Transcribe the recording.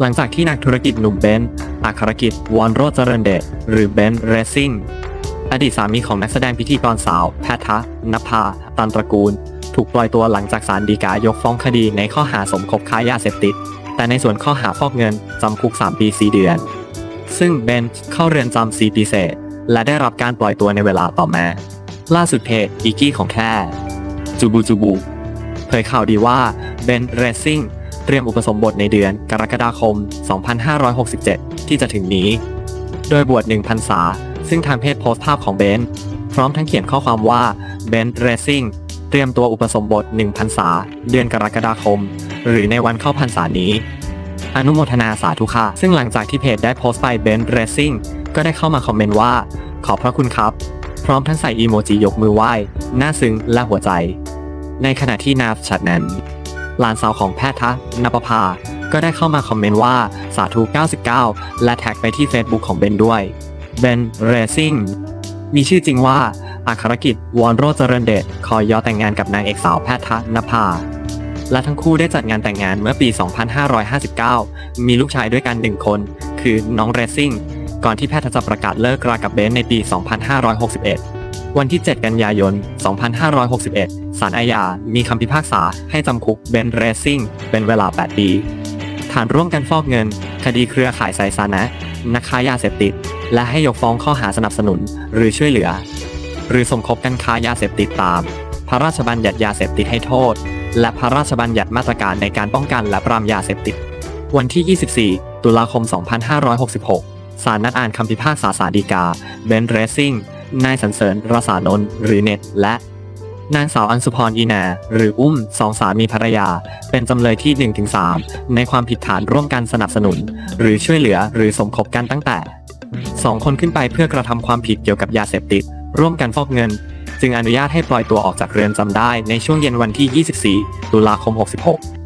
หลังจากที่นักธุรกิจหนุ่มเบนซ์อัครกิจวอนโรจเจริญเดชหรือเบนซ์เรซิ่งอดีตสามีของนักแสดงพิธีกรสาว แพทะนภา ตันตระกูล ถูกปล่อยตัวหลังจากศาลฎีกายกฟ้องคดีในข้อหาสมคบค้ายาเสพติด แต่ในส่วนข้อหาฟอกเงินจำคุก 3 ปี 4 เดือน ซึ่งเบนซ์เข้าเรือนจำ4ปีเศษ และได้รับการปล่อยตัวในเวลาต่อมา ล่าสุดเพจอีกี้ของแค่จูบูจูบูเผยข่าวดีว่าเบนเรซิ่ง เตรียมอุปสมบทในเดือนกรกฎาคม 2567 ที่จะถึงนี้ โดยบวช1พรรษา ซึ่งทางเพจโพสต์ภาพของเบนพร้อมทั้งเขียนข้อความว่าเบนเรซิ่งเตรียมตัวอุปสมบท1พรรษา เดือนกรกฎาคม หรือในวันเข้าพรรษานี้ อนุโมทนาสาธุค่ะ ซึ่งหลังจากที่เพจได้โพสต์ไปเบนเรซิ่งก็ได้เข้ามาคอมเมนต์ว่า ขอบพระคุณครับ พร้อมทั้งใส่อีโมจิยกมือไหว้หน้าซึ้งและหัวใจ ในขณะที่นาฟชัดนั้น หลานสาวของแพทย์ทะนปภา ก็ได้เข้ามาคอมเมนต์ว่าสาธุ 99 และแท็กไปที่ Facebook ของเบนด้วย เบนเรซิ่งมีชื่อจริงว่าอัครกิจวอนโรจเจริญเดชขอยอแต่งงานกับนางเอกสาวแพทย์ทะนภา และทั้งคู่ได้จัดงานแต่งงานเมื่อปี 2559 มีลูกชายด้วยกันหนึ่งคน คือน้องเรซิ่งก่อนที่แพทย์จะประกาศเลิกรากับเบนในปี 2561 วันที่ 7 กันยายน 2561 ศาลอาญา มีคำพิพากษาให้จำคุกเบนเรซิ่ง เป็นเวลา 8 ปี ฐานร่วมกันฟอกเงิน คดีเครือข่ายไซซานะ นักค้ายาเสพติด และให้ยกฟ้องข้อหาสนับสนุน หรือช่วยเหลือ หรือสมคบกันค้ายาเสพติดตาม พระราชบัญญัติยาเสพติดให้โทษ และพระราชบัญญัติมาตรการในการป้องกันและปรามยาเสพติด วันที่ 24 ตุลาคม 2566 ศาลนัดอ่านคำพิพากษาสาลฎีกาเบนเรซิ่ง นายสันเสริญรสานนท์หรือเน็ตและนางสาวอัญสุพรอีนา หรืออุ้มสองสามีภรรยา เป็นจำเลยที่ 1-3 ในความผิดฐานร่วมกันสนับสนุน หรือช่วยเหลือหรือสมคบกันตั้งแต่ 2 คนขึ้นไปเพื่อกระทำความผิดเกี่ยวกับยาเสพติด ร่วมกันฟอกเงิน จึงอนุญาตให้ปล่อยตัวออกจากเรือนจำได้ในช่วงเย็นวันที่ 24 ตุลาคม 66